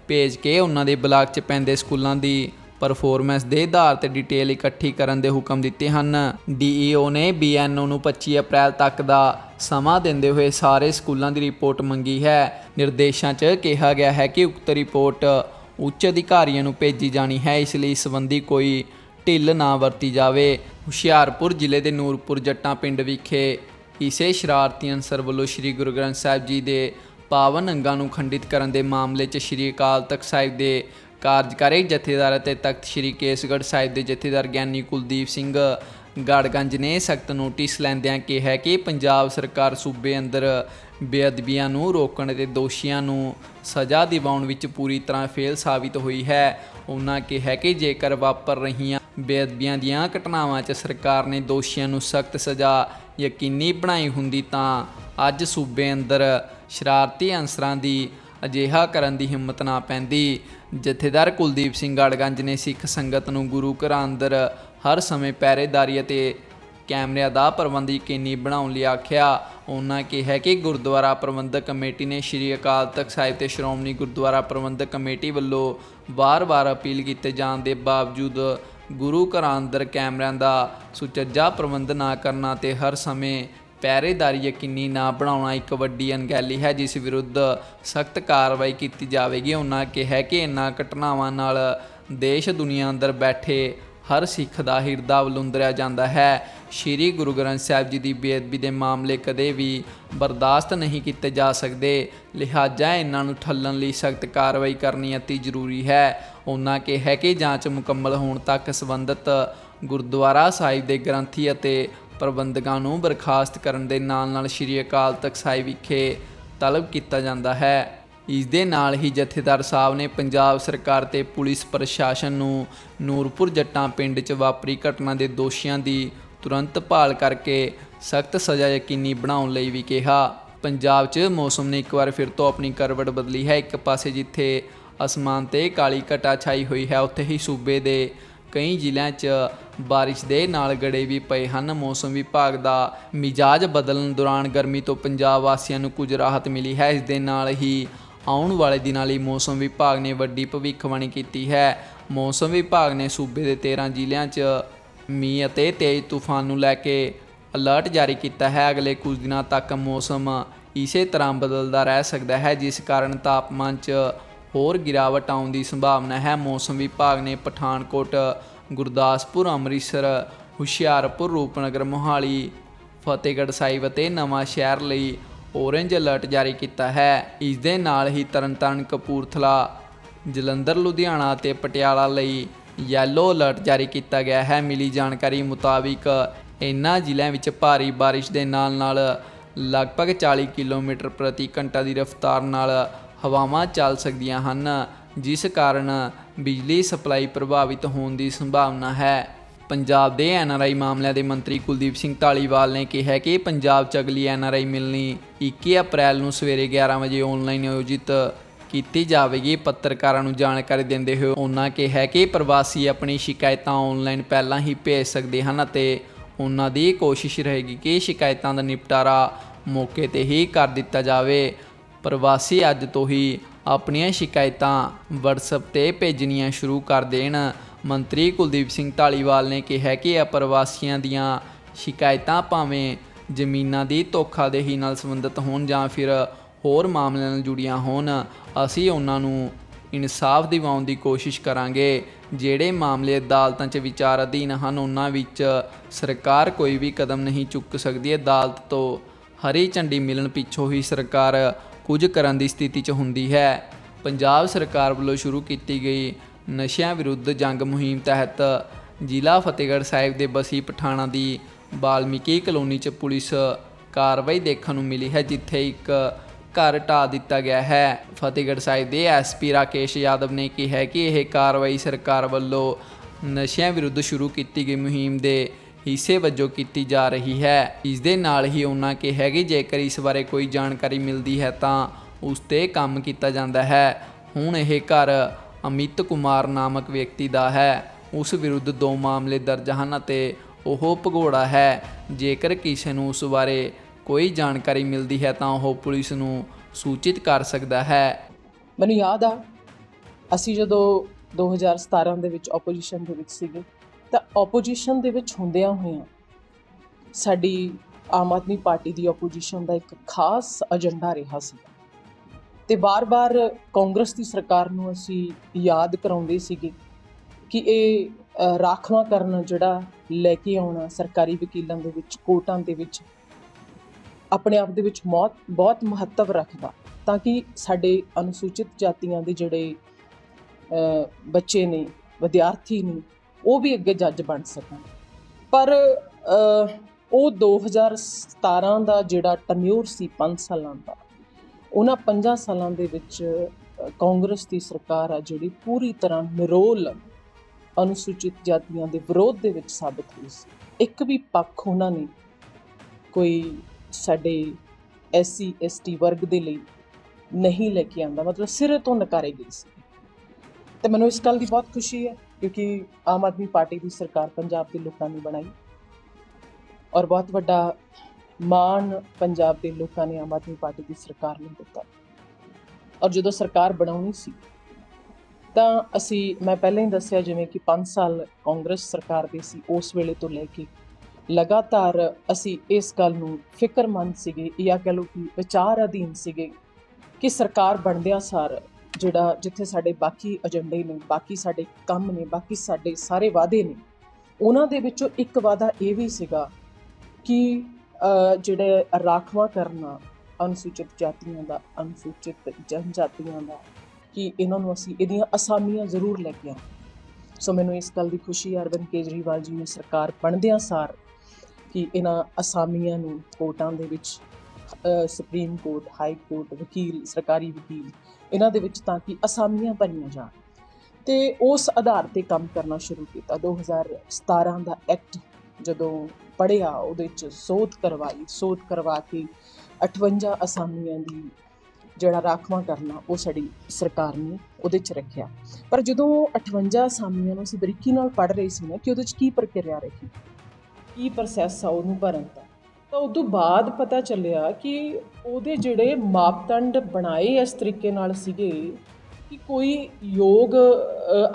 A: ਭੇਜ ਕੇ ਉਹਨਾਂ ਦੇ ਬਲਾਕ 'ਚ ਪੈਂਦੇ ਸਕੂਲਾਂ ਦੀ ਪਰਫਾਰਮੈਂਸ ਦੇ ਆਧਾਰ ਤੇ ਡਿਟੇਲ ਇਕੱਠੀ ਕਰਨ ਦੇ ਹੁਕਮ ਦਿੱਤੇ ਹਨ। ਡੀਈਓ ਨੇ ਬੀਐਨਓ ਨੂੰ 25 ਅਪ੍ਰੈਲ ਤੱਕ ਦਾ ਸਮਾਂ ਦਿੰਦੇ ਹੋਏ ਸਾਰੇ ਸਕੂਲਾਂ ਦੀ ਰਿਪੋਰਟ ਮੰਗੀ ਹੈ। ਨਿਰਦੇਸ਼ਾਂ 'ਚ ਕਿਹਾ ਗਿਆ ਹੈ ਕਿ ਉਕਤ ਰਿਪੋਰਟ ਉੱਚ ਅਧਿਕਾਰੀਆਂ ਨੂੰ ਭੇਜੀ ਜਾਣੀ ਹੈ, ਇਸ ਲਈ ਸੰਬੰਧੀ ਕੋਈ ਢਿੱਲ ਨਾ ਵਰਤੀ ਜਾਵੇ। ਹੁਸ਼ਿਆਰਪੁਰ ਜ਼ਿਲ੍ਹੇ ਦੇ ਨੂਰਪੁਰ ਜੱਟਾਂ ਪਿੰਡ ਵਿਖੇ ਇਸੇ ਸ਼ਰਾਰਤੀ ਅਨਸਰ ਵੱਲੋਂ ਸ੍ਰੀ ਗੁਰੂ ਗ੍ਰੰਥ ਸਾਹਿਬ ਜੀ ਦੇ ਪਾਵਨ ਅੰਗਾਂ ਨੂੰ ਖੰਡਿਤ ਕਰਨ ਦੇ ਮਾਮਲੇ 'ਚ ਸ੍ਰੀ ਅਕਾਲ ਤਖਤ ਸਾਹਿਬ ਦੇ ਕਾਰਜਕਾਰੀ ਜਥੇਦਾਰ ਅਤੇ ਤਖਤ ਸ੍ਰੀ ਕੇਸਗੜ੍ਹ ਸਾਹਿਬ ਦੇ ਜਥੇਦਾਰ ਗਿਆਨੀ ਕੁਲਦੀਪ ਸਿੰਘ ਗੜਗੰਜ ਨੇ ਸਖਤ ਨੋਟਿਸ ਲੈਂਦਿਆਂ ਕਿਹਾ ਕਿ ਪੰਜਾਬ ਸਰਕਾਰ ਸੂਬੇ ਅੰਦਰ ਬੇਅਦਬੀਆਂ ਨੂੰ ਰੋਕਣ ਅਤੇ ਦੋਸ਼ੀਆਂ ਨੂੰ ਸਜ਼ਾ ਦਿਵਾਉਣ ਵਿੱਚ ਪੂਰੀ ਤਰ੍ਹਾਂ ਫੇਲ ਸਾਬਿਤ ਹੋਈ ਹੈ। ਉਹਨਾਂ ਕਿਹਾ ਕਿ ਜੇਕਰ ਵਾਪਰ ਰਹੀਆਂ ਬੇਅਦਬੀਆਂ ਦੀਆਂ ਘਟਨਾਵਾਂ 'ਚ ਸਰਕਾਰ ਨੇ ਦੋਸ਼ੀਆਂ ਨੂੰ ਸਖਤ ਸਜ਼ਾ ਯਕੀਨੀ ਬਣਾਈ ਹੁੰਦੀ ਤਾਂ ਅੱਜ ਸੂਬੇ ਅੰਦਰ ਸ਼ਰਾਰਤੀ ਅੰਸਰਾਂ ਦੀ ਅਜਿਹਾ ਕਰਨ ਦੀ ਹਿੰਮਤ ਨਾ ਪੈਂਦੀ। ਜਥੇਦਾਰ ਕੁਲਦੀਪ ਸਿੰਘ ਗੜਗੰਜ ਨੇ ਸਿੱਖ ਸੰਗਤ ਨੂੰ ਗੁਰੂ ਘਰਾਂ ਅੰਦਰ ਹਰ ਸਮੇਂ ਪਹਿਰੇਦਾਰੀ ਅਤੇ ਕੈਮਰਿਆਂ ਦਾ ਪ੍ਰਬੰਧ ਯਕੀਨੀ ਬਣਾਉਣ ਲਈ ਆਖਿਆ। ਉਹਨਾਂ ਕਿਹਾ ਕਿ ਗੁਰਦੁਆਰਾ ਪ੍ਰਬੰਧਕ ਕਮੇਟੀ ਨੇ ਸ਼੍ਰੀ ਅਕਾਲ ਤਖਤ ਸਾਹਿਬ ਤੇ ਸ਼੍ਰੋਮਣੀ ਗੁਰਦੁਆਰਾ ਪ੍ਰਬੰਧਕ ਕਮੇਟੀ ਵੱਲੋਂ ਵਾਰ-ਵਾਰ ਅਪੀਲ ਕੀਤੇ ਜਾਣ ਦੇ ਬਾਵਜੂਦ ਗੁਰੂ ਘਰਾਂ ਅੰਦਰ ਕੈਮਰਿਆਂ ਦਾ ਸੁਚੱਜਾ ਪ੍ਰਬੰਧ ਨਾ ਕਰਨਾ ਤੇ ਹਰ ਸਮੇਂ ਪਹਿਰੇਦਾਰੀ ਯਕੀਨੀ ਨਾ ਬਣਾਉਣਾ ਇੱਕ ਵੱਡੀ ਅਣਗਹਿਲੀ ਹੈ, ਜਿਸ ਵਿਰੁੱਧ ਸਖਤ ਕਾਰਵਾਈ ਕੀਤੀ ਜਾਵੇਗੀ। ਉਹਨਾਂ ਕਿਹਾ ਕਿ ਇਨ੍ਹਾਂ ਘਟਨਾਵਾਂ ਨਾਲ ਦੇਸ਼ ਦੁਨੀਆ ਅੰਦਰ ਬੈਠੇ ਹਰ ਸਿੱਖ ਦਾ ਹਿਰਦਾ ਵਲੁੰਦਰਿਆ ਜਾਂਦਾ ਹੈ। ਸ਼੍ਰੀ ਗੁਰੂ ਗ੍ਰੰਥ ਸਾਹਿਬ ਜੀ ਦੀ ਬੇਅਦਬੀ ਦੇ ਮਾਮਲੇ ਕਦੇ ਵੀ ਬਰਦਾਸ਼ਤ ਨਹੀਂ ਕੀਤੇ ਜਾ ਸਕਦੇ। ਲਿਹਾਜ਼ਾ ਇਹਨਾਂ ਨੂੰ ਠੱਲਣ ਲਈ ਸਖਤ ਕਾਰਵਾਈ ਕਰਨੀ ਅਤੀ ਜ਼ਰੂਰੀ ਹੈ। ਉਹਨਾਂ ਕਿਹਾ ਕਿ ਜਾਂਚ ਮੁਕੰਮਲ ਹੋਣ ਤੱਕ ਸੰਬੰਧਿਤ ਗੁਰਦੁਆਰਾ ਸਾਹਿਬ ਦੇ ਗ੍ਰੰਥੀ ਅਤੇ ਪ੍ਰਬੰਧਕਾਂ ਨੂੰ ਬਰਖਾਸਤ ਕਰਨ ਦੇ ਨਾਲ ਨਾਲ ਸ਼੍ਰੀ ਅਕਾਲ ਤਖਤ ਸਾਹਿਬ ਵਿਖੇ ਤਲਬ ਕੀਤਾ ਜਾਂਦਾ ਹੈ। ਇਸ ਦੇ ਨਾਲ ਹੀ ਜਥੇਦਾਰ ਸਾਹਿਬ ਨੇ ਪੰਜਾਬ ਸਰਕਾਰ ਤੇ ਪੁਲਿਸ ਪ੍ਰਸ਼ਾਸਨ ਨੂੰ ਨੂਰਪੁਰ ਜੱਟਾਂ ਪਿੰਡ 'ਚ ਵਾਪਰੀ ਘਟਨਾ ਦੇ ਦੋਸ਼ੀਆਂ ਦੀ ਤੁਰੰਤ ਭਾਲ ਕਰਕੇ ਸਖਤ ਸਜ਼ਾ ਯਕੀਨੀ ਬਣਾਉਣ ਲਈ ਵੀ ਕਿਹਾ। ਪੰਜਾਬ 'ਚ ਮੌਸਮ ਨੇ ਇੱਕ ਵਾਰ ਫਿਰ ਤੋਂ ਆਪਣੀ ਕਰਵਟ ਬਦਲੀ ਹੈ। ਇੱਕ ਪਾਸੇ ਜਿੱਥੇ ਅਸਮਾਨ ਤੇ ਕਾਲੀ ਘਟਾ ਛਾਈ ਹੋਈ ਹੈ, ਉੱਥੇ ਹੀ ਸੂਬੇ ਦੇ ਕਈ ਜ਼ਿਲ੍ਹਿਆਂ 'ਚ ਬਾਰਿਸ਼ ਦੇ ਨਾਲ ਗੜੇ ਵੀ ਪਏ ਹਨ। ਮੌਸਮ ਵਿਭਾਗ ਦਾ ਮਿਜਾਜ ਬਦਲਣ ਦੌਰਾਨ ਗਰਮੀ ਤੋਂ ਪੰਜਾਬ ਵਾਸੀਆਂ ਨੂੰ ਕੁਝ ਰਾਹਤ ਮਿਲੀ ਹੈ। ਇਸ ਦੇ ਨਾਲ ਹੀ ਆਉਣ ਵਾਲੇ ਦਿਨਾਂ ਲਈ ਮੌਸਮ ਵਿਭਾਗ ਨੇ ਵੱਡੀ ਭਵਿੱਖਬਾਣੀ ਕੀਤੀ ਹੈ। ਮੌਸਮ ਵਿਭਾਗ ਨੇ ਸੂਬੇ ਦੇ 13 ਜ਼ਿਲ੍ਹਿਆਂ 'ਚ ਮੀਂਹ ਅਤੇ ਤੇਜ਼ ਤੂਫਾਨ ਨੂੰ ਲੈ ਕੇ ਅਲਰਟ ਜਾਰੀ ਕੀਤਾ ਹੈ। ਅਗਲੇ ਕੁਝ ਦਿਨਾਂ ਤੱਕ ਮੌਸਮ ਇਸੇ ਤਰ੍ਹਾਂ ਬਦਲਦਾ ਰਹਿ ਸਕਦਾ ਹੈ, ਜਿਸ ਕਾਰਨ ਤਾਪਮਾਨ 'ਚ ਹੋਰ ਗਿਰਾਵਟ ਆਉਣ ਦੀ ਸੰਭਾਵਨਾ ਹੈ। ਮੌਸਮ ਵਿਭਾਗ ਨੇ ਪਠਾਨਕੋਟ, ਗੁਰਦਾਸਪੁਰ, ਅੰਮ੍ਰਿਤਸਰ, ਹੁਸ਼ਿਆਰਪੁਰ, ਰੂਪਨਗਰ, ਮੋਹਾਲੀ, ਫਤਿਹਗੜ੍ਹ ਸਾਹਿਬ ਅਤੇ ਨਵਾਂ ਸ਼ਹਿਰ ਲਈ ਔਰੇਂਜ ਅਲਰਟ ਜਾਰੀ ਕੀਤਾ ਹੈ। ਇਸ ਦੇ ਨਾਲ ਹੀ ਤਰਨਤਾਰਨ, ਕਪੂਰਥਲਾ, ਜਲੰਧਰ, ਲੁਧਿਆਣਾ ਅਤੇ ਪਟਿਆਲਾ ਲਈ ਯੈਲੋ ਅਲਰਟ ਜਾਰੀ ਕੀਤਾ ਗਿਆ ਹੈ। ਮਿਲੀ ਜਾਣਕਾਰੀ ਮੁਤਾਬਿਕ ਇਨ੍ਹਾਂ ਜ਼ਿਲ੍ਹਿਆਂ ਵਿੱਚ ਭਾਰੀ ਬਾਰਿਸ਼ ਦੇ ਨਾਲ ਨਾਲ ਲਗਭਗ 40 ਕਿਲੋਮੀਟਰ ਪ੍ਰਤੀ ਘੰਟਾ ਦੀ ਰਫ਼ਤਾਰ ਨਾਲ ਹਵਾਵਾਂ ਚੱਲ ਸਕਦੀਆਂ ਹਨ, ਜਿਸ ਕਾਰਨ ਬਿਜਲੀ ਸਪਲਾਈ ਪ੍ਰਭਾਵਿਤ ਹੋਣ ਦੀ ਸੰਭਾਵਨਾ ਹੈ। ਪੰਜਾਬ ਦੇ ਐਨਆਰਆਈ ਮਾਮਲਿਆਂ ਦੇ ਮੰਤਰੀ ਕੁਲਦੀਪ ਸਿੰਘ ਢਾਲੀਵਾਲ ਨੇ ਕਿਹਾ ਕਿ ਪੰਜਾਬ 'ਚ ਅਗਲੀ ਐਨਆਰਆਈ ਮਿਲਣੀ 21 ਅਪ੍ਰੈਲ ਨੂੰ ਸਵੇਰੇ 11 ਵਜੇ ਆਨਲਾਈਨ ਆਯੋਜਿਤ ਕੀਤੀ ਜਾਵੇਗੀ। ਪੱਤਰਕਾਰਾਂ ਨੂੰ ਜਾਣਕਾਰੀ ਦਿੰਦੇ ਹੋਏ ਉਹਨਾਂ ਕਿਹਾ ਕਿ ਪ੍ਰਵਾਸੀ ਆਪਣੀ ਸ਼ਿਕਾਇਤਾਂ ਆਨਲਾਈਨ ਪਹਿਲਾਂ ਹੀ ਭੇਜ ਸਕਦੇ ਹਨ ਅਤੇ ਉਹਨਾਂ ਦੀ ਕੋਸ਼ਿਸ਼ ਰਹੇਗੀ ਕਿ ਸ਼ਿਕਾਇਤਾਂ ਦਾ ਨਿਪਟਾਰਾ ਮੌਕੇ ਤੇ ਹੀ ਕਰ ਦਿੱਤਾ ਜਾਵੇ। ਪ੍ਰਵਾਸੀ ਅੱਜ ਤੋਂ ਹੀ ਆਪਣੀਆਂ ਸ਼ਿਕਾਇਤਾਂ WhatsApp ਤੇ ਭੇਜਣੀਆਂ ਸ਼ੁਰੂ ਕਰ ਦੇਣ। ਮੰਤਰੀ ਕੁਲਦੀਪ ਸਿੰਘ ਢਾਲੀਵਾਲ ਨੇ ਕਿਹਾ ਕਿ ਪ੍ਰਵਾਸੀਆਂ ਦੀਆਂ ਸ਼ਿਕਾਇਤਾਂ ਭਾਵੇਂ ਜ਼ਮੀਨਾਂ ਦੀ ਧੋਖਾਦੇਹੀ ਨਾਲ ਸੰਬੰਧਿਤ ਹੋਣ ਜਾਂ ਫਿਰ ਹੋਰ ਮਾਮਲਿਆਂ ਨਾਲ ਜੁੜੀਆਂ ਹੋਣ, ਅਸੀਂ ਉਹਨਾਂ ਨੂੰ ਇਨਸਾਫ ਦਿਵਾਉਣ ਦੀ ਕੋਸ਼ਿਸ਼ ਕਰਾਂਗੇ। ਜਿਹੜੇ ਮਾਮਲੇ ਅਦਾਲਤਾਂ 'ਚ ਵਿਚਾਰ ਅਧੀਨ ਹਨ, ਉਹਨਾਂ ਵਿੱਚ ਸਰਕਾਰ ਕੋਈ ਵੀ ਕਦਮ ਨਹੀਂ ਚੁੱਕ ਸਕਦੀ। ਅਦਾਲਤ ਤੋਂ ਹਰੀ ਝੰਡੀ ਮਿਲਣ ਪਿੱਛੋਂ ਹੀ ਸਰਕਾਰ ਕੁਝ ਕਰਨ ਦੀ ਸਥਿਤੀ 'ਚ ਹੁੰਦੀ ਹੈ। ਪੰਜਾਬ ਸਰਕਾਰ ਵੱਲੋਂ ਸ਼ੁਰੂ ਕੀਤੀ ਗਈ ਨਸ਼ਿਆਂ ਵਿਰੁੱਧ ਜੰਗ ਮੁਹਿੰਮ ਤਹਿਤ ਜ਼ਿਲ੍ਹਾ ਫਤਿਹਗੜ੍ਹ ਸਾਹਿਬ ਦੇ ਬਸੀ ਪਠਾਣਾ ਦੀ ਬਾਲਮੀਕੀ ਕਲੋਨੀ 'ਚ ਪੁਲਿਸ ਕਾਰਵਾਈ ਦੇਖਣ ਨੂੰ ਮਿਲੀ ਹੈ, ਜਿੱਥੇ ਇੱਕ ਘਰ ਢਾਹ ਦਿੱਤਾ ਗਿਆ ਹੈ। ਫਤਿਹਗੜ੍ਹ ਸਾਹਿਬ ਦੇ ਐਸਪੀ ਰਾਕੇਸ਼ ਯਾਦਵ ਨੇ ਕਿਹਾ ਕਿ ਇਹ ਕਾਰਵਾਈ ਸਰਕਾਰ ਵੱਲੋਂ ਨਸ਼ਿਆਂ ਵਿਰੁੱਧ ਸ਼ੁਰੂ ਕੀਤੀ ਗਈ ਮੁਹਿੰਮ ਦੇ ਹਿੱਸੇ ਵਜੋਂ ਕੀਤੀ ਜਾ ਰਹੀ ਹੈ। ਇਸ ਦੇ ਨਾਲ ਹੀ ਉਹਨਾਂ ਕਿਹਾ ਕਿ ਜੇਕਰ ਇਸ ਬਾਰੇ ਕੋਈ ਜਾਣਕਾਰੀ ਮਿਲਦੀ ਹੈ ਤਾਂ ਉਸ ਤੇ ਕੰਮ ਕੀਤਾ ਜਾਂਦਾ ਹੈ। ਹੁਣ ਇਹ ਘਰ ਅਮਿਤ ਕੁਮਾਰ ਨਾਮਕ ਵਿਅਕਤੀ ਦਾ ਹੈ। ਉਸ ਵਿਰੁੱਧ ਦੋ ਮਾਮਲੇ ਦਰਜ ਹਨ ਅਤੇ ਉਹ ਭਗੌੜਾ ਹੈ। ਜੇਕਰ ਕਿਸੇ ਨੂੰ ਉਸ ਬਾਰੇ ਕੋਈ ਜਾਣਕਾਰੀ ਮਿਲਦੀ ਹੈ ਤਾਂ ਉਹ ਪੁਲਿਸ ਨੂੰ ਸੂਚਿਤ ਕਰ ਸਕਦਾ ਹੈ।
B: ਮੈਨੂੰ ਯਾਦ ਆ, ਅਸੀਂ ਜਦੋਂ 2017 ਦੇ ਵਿੱਚ ਆਪੋਜੀਸ਼ਨ ਦੇ ਵਿੱਚ ਸੀਗੇ ਤਾਂ ਆਪੋਜੀਸ਼ਨ ਦੇ ਵਿੱਚ ਹੁੰਦਿਆਂ ਹੋਇਆਂ ਸਾਡੀ ਆਮ ਆਦਮੀ ਪਾਰਟੀ ਦੀ ਆਪੋਜੀਸ਼ਨ ਦਾ ਇੱਕ ਖਾਸ ਏਜੰਡਾ ਰਿਹਾ ਸੀ। ਤੇ ਬਾਰ-ਬਾਰ ਕਾਂਗਰਸ ਦੀ ਸਰਕਾਰ ਨੂੰ ਅਸੀਂ ਯਾਦ ਕਰਾਉਂਦੇ ਸੀਗੇ ਕਿ ਇਹ ਅ, ਕਰਨ ਜਿਹੜਾ ਲੈ ਕੇ ਆਉਣਾ ਸਰਕਾਰੀ ਵਕੀਲਾਂ ਦੇ ਵਿੱਚ ਕੋਰਟਾਂ ਦੇ ਵਿੱਚ ਆਪਣੇ ਆਪ ਦੇ ਵਿੱਚ ਬਹੁਤ ਬਹੁਤ ਮਹੱਤਵ ਰੱਖਦਾ ਤਾਂ ਕਿ ਸਾਡੇ ਅਨੁਸੂਚਿਤ ਜਾਤੀਆਂ ਦੇ ਜਿਹੜੇ ਬੱਚੇ ਨੇ ਵਿਦਿਆਰਥੀ ਨੇ ਉਹ ਵੀ ਅੱਗੇ ਜੱਜ ਬਣ ਸਕਣ। ਪਰ ਅ, ਉਹ 2017 ਦਾ ਜਿਹੜਾ ਟਨਿਊਰ ਸੀ 5 ਸਾਲਾਂ ਦਾ ਉਹਨਾਂ 5 ਸਾਲਾਂ ਦੇ ਵਿੱਚ ਕਾਂਗਰਸ ਦੀ ਸਰਕਾਰ ਆ ਜਿਹੜੀ ਪੂਰੀ ਤਰ੍ਹਾਂ ਨਿਰੋਲ ਅਨੁਸੂਚਿਤ ਜਾਤੀਆਂ ਦੇ ਵਿਰੋਧ ਦੇ ਵਿੱਚ ਸਾਬਤ ਹੋਈ ਸੀ। ਇੱਕ ਵੀ ਪੱਖ ਉਹਨਾਂ ਨੇ ਕੋਈ ਸਾਡੇ ਐਸਸੀ ਐਸਟੀ ਵਰਗ ਦੇ ਲਈ ਨਹੀਂ ਲੈ ਕੇ ਆਂਦਾ। ਮਤਲਬ ਸਿਰੇ ਤੋਂ ਨਕਾਰੇ ਗਈ ਸੀ। ਤੇ ਮੈਨੂੰ ਇਸ ਗੱਲ ਦੀ ਬਹੁਤ ਖੁਸ਼ੀ ਹੈ ਕਿਉਂਕਿ ਆਮ ਆਦਮੀ ਪਾਰਟੀ ਦੀ ਸਰਕਾਰ ਪੰਜਾਬ ਦੇ ਲੋਕਾਂ ਨੇ ਬਣਾਈ ਔਰ ਬਹੁਤ ਵੱਡਾ ਮਾਣ ਪੰਜਾਬ ਦੇ ਲੋਕਾਂ ਨੇ ਆਮ ਆਦਮੀ ਪਾਰਟੀ ਦੀ ਸਰਕਾਰ ਨੂੰ ਦਿੱਤਾ। ਔਰ ਜਦੋਂ ਸਰਕਾਰ ਬਣਾਉਣੀ ਸੀ, ਤਾਂ ਅਸੀਂ, ਮੈਂ ਪਹਿਲਾਂ ਹੀ ਦੱਸਿਆ ਜਿਵੇਂ ਕਿ 5 ਸਾਲ ਕਾਂਗਰਸ ਸਰਕਾਰ ਦੇ ਸੀ, ਉਸ ਵੇਲੇ ਤੋਂ ਲੈ ਕੇ ਲਗਾਤਾਰ ਅਸੀਂ ਇਸ ਗੱਲ ਨੂੰ ਫਿਕਰਮੰਦ ਸੀਗੇ, ਜਾਂ ਕਹ ਲਓ ਕਿ ਵਿਚਾਰ ਅਧੀਨ ਸੀਗੇ ਕਿ ਸਰਕਾਰ ਬਣਦਿਆਂ ਸਾਰ ਜਿਹੜਾ ਜਿੱਥੇ ਸਾਡੇ ਬਾਕੀ ਏਜੰਡੇ ਨੇ, ਬਾਕੀ ਸਾਡੇ ਕੰਮ ਨੇ, ਬਾਕੀ ਸਾਡੇ ਸਾਰੇ ਵਾਅਦੇ ਨੇ, ਉਹਨਾਂ ਦੇ ਵਿੱਚੋਂ ਇੱਕ ਵਾਅਦਾ ਇਹ ਵੀ ਸੀਗਾ ਕਿ ਜਿਹੜੇ ਰਾਖਵਾ ਕਰਨਾ ਅਨੁਸੂਚਿਤ ਜਾਤੀਆਂ ਦਾ, ਅਨੁਸੂਚਿਤ ਜਨਜਾਤੀਆਂ ਦਾ, ਕਿ ਇਹਨਾਂ ਨੂੰ ਅਸੀਂ ਇਹਦੀਆਂ ਅਸਾਮੀਆਂ ਜ਼ਰੂਰ ਲੈ ਕੇ ਆਵਾਂ ਸੋ ਮੈਨੂੰ ਇਸ ਗੱਲ ਦੀ ਖੁਸ਼ੀ ਹੈ, ਅਰਵਿੰਦ ਕੇਜਰੀਵਾਲ ਜੀ ਨੇ ਸਰਕਾਰ ਬਣਦਿਆਂ ਸਾਰ ਕਿ ਇਹਨਾਂ ਅਸਾਮੀਆਂ ਨੂੰ ਕੋਰਟਾਂ ਦੇ ਵਿੱਚ ਸੁਪਰੀਮ ਕੋਰਟ, ਹਾਈ ਕੋਰਟ, ਵਕੀਲ, ਸਰਕਾਰੀ ਵਕੀਲ ਇਹਨਾਂ ਦੇ ਵਿੱਚ ਤਾਂ ਕਿ ਅਸਾਮੀਆਂ ਭਰੀਆਂ ਜਾਣ। ਤੇ ਉਸ ਆਧਾਰ ਤੇ ਕੰਮ ਕਰਨਾ ਸ਼ੁਰੂ ਕੀਤਾ। 2017 ਦਾ ਐਕਟ ਜਦੋਂ ਪੜਿਆ ਉਹਦੇ 'ਚ ਸੋਧ ਕਰਵਾਈ। ਸੋਧ ਕਰਵਾ ਕੇ 58 ਅਸਾਮੀਆਂ ਦੀ ਜਿਹੜਾ ਰਾਖਵਾਂ ਕਰਨਾ, ਉਹ ਸਾਡੀ ਸਰਕਾਰ ਨੇ ਉਹਦੇ 'ਚ ਰੱਖਿਆ। ਪਰ ਜਦੋਂ 58 ਅਸਾਮੀਆਂ ਨੂੰ ਅਸੀਂ ਬਰੀਕੀ ਨਾਲ ਪੜ੍ਹ ਰਹੇ ਸੀ ਨਾ, ਕਿ ਉਹਦੇ 'ਚ ਕੀ ਪ੍ਰਕਿਰਿਆ ਰਹੀ? ਕੀ ਪ੍ਰੋਸੈਸ ਆ ਉਹਨੂੰ ਭਰਨ ਦਾ? ਤਾਂ ਉਸ ਤੋਂ ਬਾਅਦ ਪਤਾ ਚੱਲਿਆ ਕਿ ਉਹਦੇ ਜਿਹੜੇ ਮਾਪਦੰਡ ਬਣਾਏ ਇਸ ਤਰੀਕੇ ਨਾਲ ਸੀਗੇ ਕਿ ਕੋਈ ਯੋਗ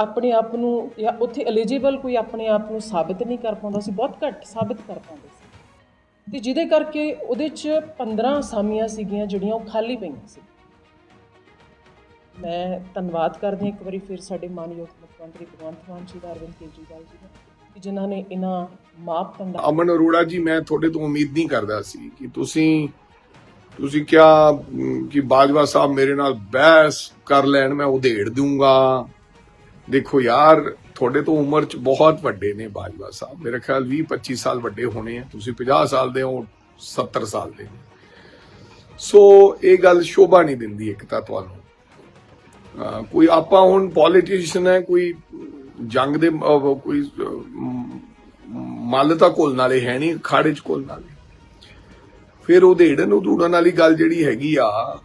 B: ਆਪਣੇ ਆਪ ਨੂੰ ਜਾਂ ਉੱਥੇ ਐਲੀਜੀਬਲ ਕੋਈ ਆਪਣੇ ਆਪ ਨੂੰ ਸਾਬਤ ਨਹੀਂ ਕਰ ਪਾਉਂਦਾ ਸੀ, ਬਹੁਤ ਘੱਟ ਸਾਬਤ ਕਰ ਪਾਉਂਦੇ ਸੀ। ਤੇ ਜਿਹਦੇ ਕਰਕੇ ਉਹਦੇ 'ਚ 15 ਅਸਾਮੀਆਂ ਸੀਗੀਆਂ ਜਿਹੜੀਆਂ ਉਹ ਖਾਲੀ ਪਈਆਂ ਸੀ। ਮੈਂ ਧੰਨਵਾਦ ਕਰਦੀ ਹਾਂ ਇੱਕ ਵਾਰੀ ਫਿਰ ਸਾਡੇ ਮਾਨਯੋਗ ਮੁੱਖ ਮੰਤਰੀ ਭਗਵੰਤ ਮਾਨ ਜੀ ਦਾ, ਅਰਵਿੰਦ ਕੇਜਰੀਵਾਲ ਜੀ ਦਾ। ਜਿਨ੍ਹਾਂ ਨੇ ਇਹਨਾਂ ਮਾਪਦੰਡਾਂ
C: ਅਮਨ ਅਰੋੜਾ ਜੀ, ਮੈਂ ਤੁਹਾਡੇ ਤੋਂ ਉਮੀਦ ਨਹੀਂ ਕਰਦਾ ਸੀ ਕਿ ਤੁਸੀਂ ਤੁਸੀਂ ਕਿਹਾ ਕਿ ਬਾਜਵਾ ਸਾਹਿਬ ਮੇਰੇ ਨਾਲ ਬਹਿਸ ਕਰ ਲੈਣ, ਮੈਂ ਉਧੇੜ ਦੂੰਗਾ। ਦੇਖੋ ਯਾਰ, ਤੁਹਾਡੇ ਤੋਂ ਉਮਰ ਚ ਬਹੁਤ ਵੱਡੇ ਨੇ ਬਾਜਵਾ ਸਾਹਿਬ। ਮੇਰੇ ਖਿਆਲ 20 25 ਸਾਲ ਵੱਡੇ ਹੋਣੇ ਆ। ਤੁਸੀਂ 50 ਸਾਲ ਦੇ ਹੋ 70 ਸਾਲ ਦੇ ਸੋ ਇਹ ਗੱਲ ਸ਼ੋਭਾ ਨਹੀਂ ਦਿੰਦੀ ਇੱਕ ਤਾਂ ਤੁਹਾਨੂੰ। ਕੋਈ ਆਪਾਂ ਹੁਣ ਪੋਲੀਟੀਸ਼ੀਅਨ ਹੈ, ਕੋਈ ਜੰਗ ਦੇ ਕੋਈ ਮੱਲ ਤਾਂ ਘੁਲਣ ਵਾਲੇ ਹੈ ਨਹੀਂ, ਖਾੜੇ ਚ ਘੁਲਣ ਵਾਲੇ। ਫਿਰ ਉਹ ਢੇੜਨ ਉਡੂੜਨ ਵਾਲੀ ਗੱਲ ਜਿਹੜੀ ਹੈਗੀ ਆ,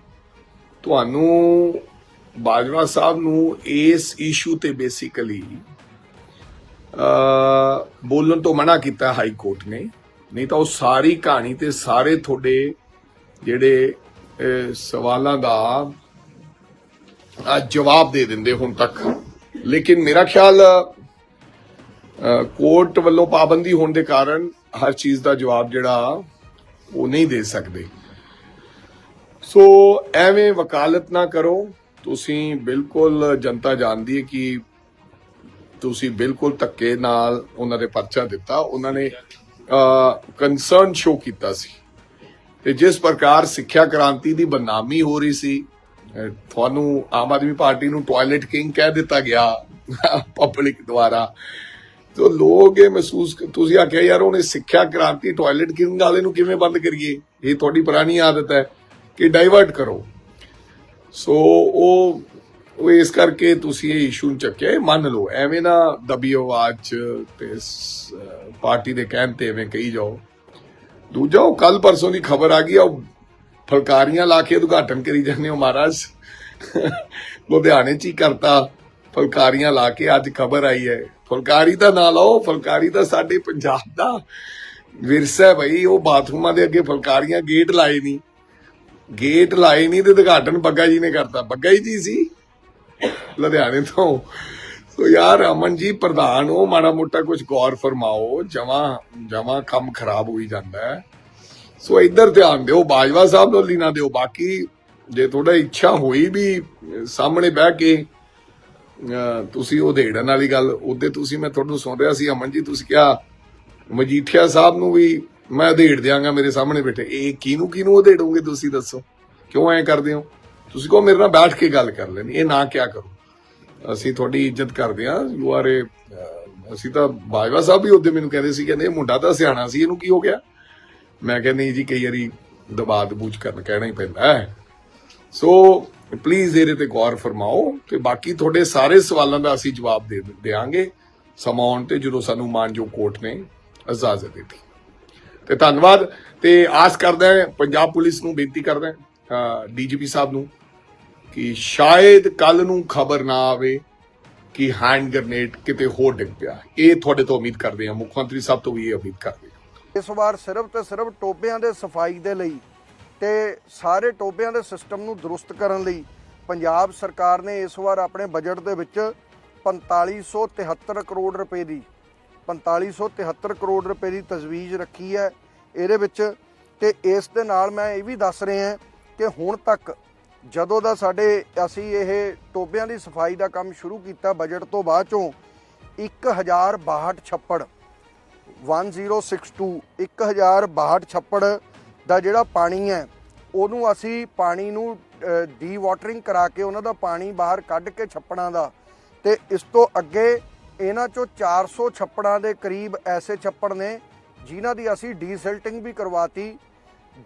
C: ਤੁਹਾਨੂੰ ਬਾਜਵਾ ਸਾਹਿਬ ਨੂੰ ਇਸ ਇਸ਼ੂ ਤੇ ਬੇਸਿਕਲੀ ਅ ਬੋਲਣ ਤੋਂ ਮਨਾ ਕੀਤਾ ਹਾਈ ਕੋਰਟ ਨੇ। ਨਹੀਂ ਤਾਂ ਉਹ ਸਾਰੀ ਕਹਾਣੀ ਤੇ ਸਾਰੇ ਤੁਹਾਡੇ ਜਿਹੜੇ ਸਵਾਲਾਂ ਦਾ ਜਵਾਬ ਦੇ ਦਿੰਦੇ ਹੁਣ ਤੱਕ। ਲੇਕਿਨ ਮੇਰਾ ਖਿਆਲ ਕੋਰਟ ਵੱਲੋਂ ਪਾਬੰਦੀ ਹੋਣ ਦੇ ਕਾਰਨ ਹਰ ਚੀਜ਼ ਦਾ ਜਵਾਬ ਜਿਹੜਾ, ਉਹ ਨਹੀਂ ਦੇ ਸਕਦੇ। ਸੋ ਐਵੇਂ ਵਕਾਲਤ ਨਾ ਕਰੋ। ਤੁਸੀਂ ਬਿਲਕੁਲ ਜਨਤਾ ਜਾਣਦੀ ਹੈ ਕਿ ਤੁਸੀਂ ਬਿਲਕੁਲ ਧੱਕੇ ਨਾਲ ਉਹਨਾਂ ਦੇ ਪਰਚਾ ਦਿੱਤਾ। ਉਹਨਾਂ ਨੇ ਕੰਸਰਨ ਸ਼ੋ ਕੀਤਾ ਸੀ। ਤੇ ਜਿਸ ਪ੍ਰਕਾਰ ਸਿੱਖਿਆ ਕ੍ਰਾਂਤੀ ਦੀ ਬਦਨਾਮੀ ਹੋ ਰਹੀ ਸੀ ਤੁਹਾਨੂੰ ਆਮ ਆਦਮੀ ਪਾਰਟੀ ਨੂੰ ਟਾਇਲਟ ਕਿੰਗ ਕਹਿ ਦਿੱਤਾ ਗਿਆ ਪਬਲਿਕ ਦੁਆਰਾ। ਤੋ ਲੋਕ ਇਹ ਮਹਿਸੂਸ ਤੁਸੀਂ ਆਖਿਆ ਯਾਰ ਉਹਨੇ ਸਿੱਖਿਆ ਕ੍ਰਾਂਤੀ ਟਾਇਲਟ ਕਿੰਗ ਵਾਲੇ ਨੂੰ ਕਿਵੇਂ ਬੰਦ ਕਰੀਏ? ਇਹ ਤੁਹਾਡੀ ਪੁਰਾਣੀ ਆਦਤ ਹੈ ਕਿ ਡਾਈਵਰਟ ਕਰੋ। ਸੋ ਉਹ ਉਹ ਇਸ ਕਰਕੇ ਤੁਸੀਂ ਇਹ ਇਸ਼ੂ ਨੂੰ ਚੱਕਿਆ। ਇਹ ਮੰਨ ਲਓ, ਐਵੇਂ ਨਾ ਦਬੀ ਆਵਾਜ਼ ਚ ਤੇ ਪਾਰਟੀ ਦੇ ਕਹਿਣ ਤੇ ਐਵੇਂ ਕਹੀ ਜਾਓ। ਦੂਜਾ, ਉਹ ਕੱਲ ਪਰਸੋਂ ਦੀ ਖਬਰ ਆ ਗਈ ਆ ਉਹ ਫਲਕਾਰੀਆਂ ਲਾ ਕੇ ਉਦਘਾਟਨ ਕਰੀ ਜਾਂਦੇ ਹੋ ਮਹਾਰਾਜ। ਲੁਧਿਆਣੇ ਚ ਹੀ ਕਰਤਾ, ਫਲਕਾਰੀਆਂ ਲਾ ਕੇ ਅੱਜ ਖਬਰ ਆਈ ਹੈ। ਫਲਕਾਰੀ ਦਾ ਨਾਂ ਲਾਓ, ਫਲਕਾਰੀ ਦਾ ਸਾਡੇ ਪੰਜਾਬ ਦਾ ਵਿਰਸਾ ਹੈ ਉਹ ਬਾਥਰੂਮਾਂ ਦੇ ਅੱਗੇ ਫਲਕਾਰੀਆਂ ਗੇਟ ਲਾਏ ਨਹੀਂ ਗੇਟ ਲਾਏ ਨਹੀਂ ਤੇ ਉਦਘਾਟਨ ਬੱਗਾ ਜੀ ਨੇ ਕਰਤਾ। ਬੱਗਾ ਹੀ ਜੀ ਸੀ ਲੁਧਿਆਣੇ ਤੋਂ। ਸੋ ਯਾਰ ਅਮਨ ਜੀ ਪ੍ਰਧਾਨ ਉਹ ਮਾੜਾ ਮੋਟਾ ਕੁਝ ਗੌਰ ਫਰਮਾਓ, ਜਮਾ ਜਮਾ ਕੰਮ ਖਰਾਬ ਹੋਈ ਜਾਂਦਾ ਹੈ। ਸੋ ਇੱਧਰ ਧਿਆਨ ਦਿਓ, ਬਾਜਵਾ ਸਾਹਿਬ ਨੂੰ ਲੀਨਾ ਦਿਓ। ਬਾਕੀ ਜੇ ਤੁਹਾਡਾ ਇੱਛਾ ਹੋਈ ਵੀ ਸਾਹਮਣੇ ਬਹਿ ਕੇ ਤੁਸੀਂ ਉਹ ਦੇੜਨ ਵਾਲੀ ਗੱਲ, ਉਹਦੇ ਤੁਸੀਂ ਮੈਂ ਤੁਹਾਨੂੰ ਸੁਣ ਰਿਹਾ ਸੀ ਅਮਨ ਜੀ ਤੁਸੀਂ ਕਿਹਾ, ਮਜੀਠੀਆ ਸਾਹਿਬ ਨੂੰ ਵੀ ਮੈਂ ਦੇੜ ਦਿਆਂਗਾ ਮੇਰੇ ਸਾਹਮਣੇ ਬੈਠੇ। ਇਹ ਕਿਹਨੂੰ ਕਿਹਨੂੰ ਉਹ ਦੇੜੋਗੇ ਤੁਸੀਂ ਦੱਸੋ? ਕਿਉਂ ਐਂ ਕਰਦੇ ਹੋ? ਤੁਸੀਂ ਕਹੋ ਮੇਰੇ ਨਾਲ ਬੈਠ ਕੇ ਗੱਲ ਕਰ ਲੈਣੀ, ਇਹ ਨਾ ਕਿਆ ਕਰੋ। ਅਸੀਂ ਤੁਹਾਡੀ ਇੱਜ਼ਤ ਕਰਦੇ ਹਾਂ ਯੂ ਆਰ ਏ ਅਸੀਂ ਤਾਂ ਬਾਜਵਾ ਸਾਹਿਬ ਵੀ ਉਹਦੇ ਮੈਨੂੰ ਕਹਿੰਦੇ ਸੀ, ਕਹਿੰਦੇ ਇਹ ਮੁੰਡਾ ਤਾਂ ਸਿਆਣਾ ਸੀ, ਇਹਨੂੰ ਕੀ ਹੋ ਗਿਆ? ਮੈਂ ਕਹਿੰਦੀ ਜੀ, ਕਈ ਵਾਰੀ ਦਬਾਅ ਦਬੂਚ ਕਰਨ ਕਹਿਣਾ ਹੀ ਪੈਂਦਾ ਹੈ। ਸੋ ਪਲੀਜ਼ ਇਹਦੇ ਤੇ ਗੌਰ ਫਰਮਾਓ ਤੇ ਬਾਕੀ ਤੁਹਾਡੇ ਸਾਰੇ ਸਵਾਲਾਂ ਦਾ ਅਸੀਂ ਜਵਾਬ ਦੇ ਦੇਵਾਂਗੇ। ਸਮਾਂ ਆਉਣ ਤੇ ਜਦੋਂ ਸਾਨੂੰ ਮਾਨਜੋ ਕੋਰਟ ਨੇ ਇਜਾਜ਼ਤ ਦਿੱਤੀ। ਤੇ ਧੰਨਵਾਦ ਤੇ ਆਸ ਕਰਦਾ ਹਾਂ ਪੰਜਾਬ ਪੁਲਿਸ ਨੂੰ ਬੇਨਤੀ ਕਰਦਾ ਹਾਂ ਡੀਜੀਪੀ ਸਾਹਿਬ ਨੂੰ ਕਿ ਸ਼ਾਇਦ ਕੱਲ ਨੂੰ ਖਬਰ ਨਾ ਆਵੇ ਕਿ ਹੈਂਡ ਗ੍ਰਨੇਡ ਕਿਤੇ ਹੋਰ ਡਿੱਗ ਪਿਆ। ਇਹ ਤੁਹਾਡੇ ਤੋਂ ਉਮੀਦ ਕਰਦੇ ਹਾਂ। ਮੁੱਖ ਮੰਤਰੀ ਸਾਹਿਬ ਤੋਂ ਵੀ ਇਹ ਉਮੀਦ ਕਰਦੇ
D: ਇਸ ਵਾਰ ਸਿਰਫ ਤੇ ਸਿਰਫ ਟੋਬਿਆਂ ਦੇ ਸਫ਼ਾਈ ਦੇ ਲਈ ਤੇ ਸਾਰੇ ਟੋਬਿਆਂ ਦੇ ਸਿਸਟਮ ਨੂੰ ਦਰੁਸਤ ਕਰਨ ਲਈ ਪੰਜਾਬ ਸਰਕਾਰ ਨੇ ਇਸ ਵਾਰ ਆਪਣੇ ਬਜਟ ਦੇ ਵਿੱਚ 4573 ਕਰੋੜ ਰੁਪਏ ਦੀ 4573 ਕਰੋੜ ਰੁਪਏ ਦੀ ਤਜਵੀਜ਼ ਰੱਖੀ ਹੈ ਇਹਦੇ ਵਿੱਚ ਤੇ ਇਸ ਦੇ ਨਾਲ ਮੈਂ ਇਹ ਵੀ ਦੱਸ ਰਿਹਾ ਕਿ ਹੁਣ ਤੱਕ ਜਦੋਂ ਦਾ ਸਾਡੇ ਅਸੀਂ ਇਹ ਟੋਬਿਆਂ ਦੀ ਸਫ਼ਾਈ ਦਾ ਕੰਮ ਸ਼ੁਰੂ ਕੀਤਾ ਬਜਟ ਤੋਂ ਬਾਅਦ ਚੋਂ 1062 ਛੱਪੜ 1062 1062 ਛੱਪੜ ਦਾ ਜਿਹੜਾ ਪਾਣੀ ਹੈ, ਉਹਨੂੰ ਅਸੀਂ ਪਾਣੀ ਨੂੰ ਡੀ ਵਾਟਰਿੰਗ ਕਰਾ ਕੇ ਉਹਨਾਂ ਦਾ ਪਾਣੀ ਬਾਹਰ ਕੱਢ ਕੇ ਛੱਪੜਾਂ ਦਾ। ਤੇ ਇਸ ਤੋਂ ਅੱਗੇ ਇਹਨਾਂ ਚੋਂ 400 ਛੱਪੜਾਂ ਦੇ ਕਰੀਬ ਐਸੇ ਛੱਪੜ ਨੇ, ਜਿਨ੍ਹਾਂ ਦੀ ਅਸੀਂ ਡੀਸਿਲਟਿੰਗ ਵੀ ਕਰਵਾਤੀ।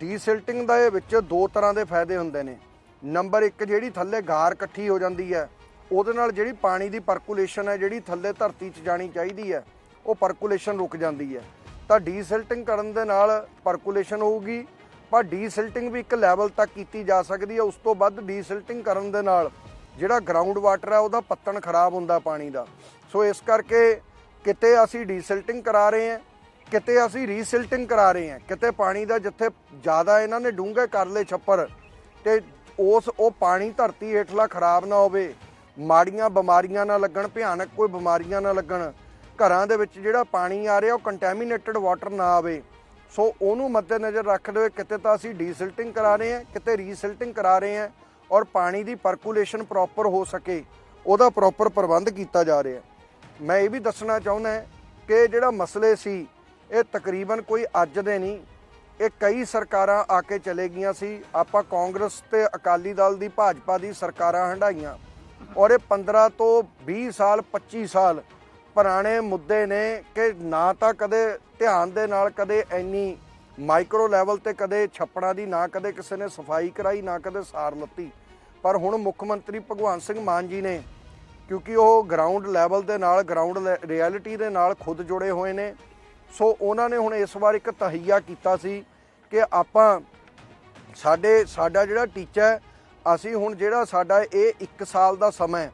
D: ਡੀਸਿਲਟਿੰਗ ਦਾ ਇਹ ਵਿੱਚ ਦੋ ਤਰ੍ਹਾਂ ਦੇ ਫਾਇਦੇ ਹੁੰਦੇ ਨੇ। ਨੰਬਰ 1 ਜਿਹੜੀ ਥੱਲੇ ਗਾਰ ਇਕੱਠੀ ਹੋ ਜਾਂਦੀ ਹੈ, ਉਹਦੇ ਨਾਲ ਜਿਹੜੀ ਪਾਣੀ ਦੀ ਪਰਕੂਲੇਸ਼ਨ ਹੈ, ਜਿਹੜੀ ਥੱਲੇ ਧਰਤੀ 'ਚ ਜਾਣੀ ਚਾਹੀਦੀ ਹੈ ਉਹ ਪਰਕੂਲੇਸ਼ਨ ਰੁਕ ਜਾਂਦੀ ਹੈ। ਤਾਂ ਡੀਸਿਲਟਿੰਗ ਕਰਨ ਦੇ ਨਾਲ ਪਰਕੂਲੇਸ਼ਨ ਹੋਊਗੀ, ਪਰ ਡੀਸਿਲਟਿੰਗ ਵੀ ਇੱਕ ਲੈਵਲ ਤੱਕ ਕੀਤੀ ਜਾ ਸਕਦੀ ਹੈ। ਉਸ ਤੋਂ ਵੱਧ ਡੀਸਿਲਟਿੰਗ ਕਰਨ ਦੇ ਨਾਲ ਜਿਹੜਾ ਗਰਾਊਂਡ ਵਾਟਰ ਹੈ, ਉਹਦਾ ਪੱਤਣ ਖਰਾਬ ਹੁੰਦਾ ਪਾਣੀ ਦਾ। ਸੋ ਇਸ ਕਰਕੇ ਕਿਤੇ ਅਸੀਂ ਡੀਸਿਲਟਿੰਗ ਕਰਾ ਰਹੇ ਹਾਂ, ਕਿਤੇ ਅਸੀਂ ਰੀਸਿਲਟਿੰਗ ਕਰਾ ਰਹੇ ਹਾਂ, ਕਿਤੇ ਪਾਣੀ ਦਾ ਜਿੱਥੇ ਜ਼ਿਆਦਾ ਇਹਨਾਂ ਨੇ ਡੂੰਘੇ ਕਰ ਲਏ ਛੱਪਰ ਤੇ ਉਸ ਉਹ ਪਾਣੀ ਧਰਤੀ ਹੇਠਲਾ ਖਰਾਬ ਨਾ ਹੋਵੇ, ਮਾੜੀਆਂ ਬਿਮਾਰੀਆਂ ਨਾ ਲੱਗਣ, ਭਿਆਨਕ ਕੋਈ ਬਿਮਾਰੀਆਂ ਨਾ ਲੱਗਣ ਘਰਾਂ ਦੇ ਵਿੱਚ ਜਿਹੜਾ ਪਾਣੀ ਆ ਰਿਹਾ, ਉਹ ਕੰਟੈਮੀਨੇਟਡ ਵਾਟਰ ਨਾ ਆਵੇ। ਸੋ ਉਹਨੂੰ ਮੱਦੇਨਜ਼ਰ ਰੱਖਦੇ ਹੋਏ ਕਿਤੇ ਤਾਂ ਅਸੀਂ ਡੀਸਿਲਟਿੰਗ ਕਰਾ ਰਹੇ ਹਾਂ, ਕਿਤੇ ਰੀਸਿਲਟਿੰਗ ਕਰਾ ਰਹੇ ਹਾਂ ਔਰ ਪਾਣੀ ਦੀ ਪਰਕੂਲੇਸ਼ਨ ਪ੍ਰੋਪਰ ਹੋ ਸਕੇ, ਉਹਦਾ ਪ੍ਰੋਪਰ ਪ੍ਰਬੰਧ ਕੀਤਾ ਜਾ ਰਿਹਾ। ਮੈਂ ਇਹ ਵੀ ਦੱਸਣਾ ਚਾਹੁੰਦਾ ਕਿ ਜਿਹੜਾ ਮਸਲੇ ਸੀ, ਇਹ ਤਕਰੀਬਨ ਕੋਈ ਅੱਜ ਦੇ ਨਹੀਂ, ਇਹ ਕਈ ਸਰਕਾਰਾਂ ਆ ਕੇ ਚਲੇ ਗਈਆਂ ਸੀ। ਆਪਾਂ ਕਾਂਗਰਸ ਤੇ ਅਕਾਲੀ ਦਲ ਦੀ, ਭਾਜਪਾ ਦੀ ਸਰਕਾਰਾਂ ਹੰਡਾਈਆਂ ਔਰ ਇਹ 15 ਤੋਂ 20 ਸਾਲ 25 ਸਾਲ ਪੁਰਾਣੇ ਮੁੱਦੇ ਨੇ ਕਿ ਨਾ ਤਾਂ ਕਦੇ ਧਿਆਨ ਦੇ ਨਾਲ ਕਦੇ ਇੰਨੀ ਮਾਈਕਰੋ ਲੈਵਲ ਤੇ ਕਦੇ ਛੱਪੜਾਂ ਦੀ, ਨਾ ਕਦੇ ਕਿਸੇ ਨੇ ਸਫ਼ਾਈ ਕਰਾਈ, ਨਾ ਕਦੇ ਸਾਰ ਲੱਤੀ। ਪਰ ਹੁਣ ਮੁੱਖ ਮੰਤਰੀ ਭਗਵੰਤ ਸਿੰਘ ਮਾਨ ਜੀ ਨੇ, ਕਿਉਂਕਿ ਉਹ ਗਰਾਊਂਡ ਲੈਵਲ ਦੇ ਨਾਲ ਗਰਾਊਂਡ ਰਿਐਲਿਟੀ ਦੇ ਨਾਲ ਖੁਦ ਜੁੜੇ ਹੋਏ ਨੇ, ਸੋ ਉਹਨਾਂ ਨੇ ਹੁਣ ਇਸ ਵਾਰ ਇੱਕ ਤਹਈਆ ਕੀਤਾ ਸੀ ਕਿ ਆਪਾਂ ਸਾਡੇ, ਸਾਡਾ ਜਿਹੜਾ ਟੀਚਾ ਅਸੀਂ ਹੁਣ ਜਿਹੜਾ ਸਾਡਾ ਇਹ 1 ਸਾਲ ਦਾ ਸਮਾਂ ਹੈ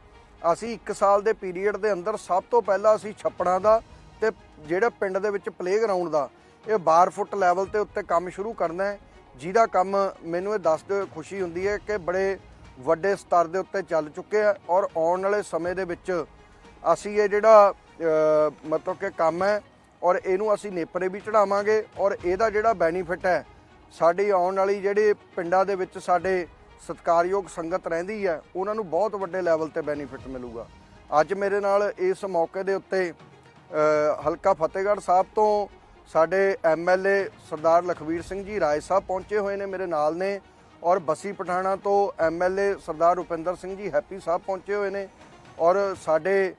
D: ਅਸੀਂ 1 ਸਾਲ ਦੇ ਪੀਰੀਅਡ ਦੇ ਅੰਦਰ ਸਭ ਤੋਂ ਪਹਿਲਾਂ ਅਸੀਂ ਛੱਪੜਾਂ ਦਾ ਤੇ ਜਿਹੜਾ ਪਿੰਡ ਦੇ ਵਿੱਚ ਪਲੇਗਰਾਉਂਡ ਦਾ, ਇਹ 12 ਫੁੱਟ ਲੈਵਲ ਤੇ ਉੱਤੇ ਕੰਮ ਸ਼ੁਰੂ ਕਰਨਾ ਹੈ। ਜਿਹਦਾ ਕੰਮ ਮੈਨੂੰ ਇਹ ਦੱਸਦੇ ਹੋਏ ਖੁਸ਼ੀ ਹੁੰਦੀ ਹੈ ਕਿ ਬੜੇ ਵੱਡੇ ਸਤਰ ਦੇ ਉੱਤੇ ਚੱਲ ਚੁੱਕੇ ਆ ਔਰ ਆਉਣ ਵਾਲੇ ਸਮੇਂ ਦੇ ਵਿੱਚ ਅਸੀਂ ਇਹ ਜਿਹੜਾ ਮਤਲਬ ਕਿ ਕੰਮ ਹੈ ਔਰ ਇਹਨੂੰ ਅਸੀਂ ਨੇਪਰੇ ਵੀ ਚੜਾਵਾਂਗੇ ਔਰ ਇਹਦਾ ਜਿਹੜਾ ਬੈਨੀਫਿਟ ਹੈ, ਸਾਡੀ ਆਉਣ ਵਾਲੀ ਜਿਹੜੇ ਪਿੰਡਾਂ ਦੇ ਵਿੱਚ ਸਾਡੇ ਸਤਿਕਾਰਯੋਗ ਸੰਗਤ ਰਹਿੰਦੀ ਹੈ, ਉਹਨਾਂ ਨੂੰ ਬਹੁਤ ਵੱਡੇ ਲੈਵਲ ਤੇ ਬੈਨੀਫਿਟ ਮਿਲੂਗਾ। ਅੱਜ ਮੇਰੇ ਨਾਲ ਇਸ ਮੌਕੇ ਦੇ ਉੱਤੇ ਹਲਕਾ ਫਤਿਹਗੜ੍ਹ ਸਾਹਿਬ ਤੋਂ ਸਾਡੇ ਐਮਐਲਏ ਸਰਦਾਰ ਲਖਵੀਰ ਸਿੰਘ ਜੀ ਰਾਏ ਸਾਹਿਬ ਪਹੁੰਚੇ ਹੋਏ ਨੇ ਮੇਰੇ ਨਾਲ ਨੇ ਔਰ ਬਸੀ ਪਠਾਣਾ ਤੋਂ ਐਮਐਲਏ ਸਰਦਾਰ ਰੁਪਿੰਦਰ ਸਿੰਘ ਜੀ ਹੈਪੀ ਸਾਹਿਬ ਪਹੁੰਚੇ ਹੋਏ ਨੇ ਔਰ ਸਾਡੇ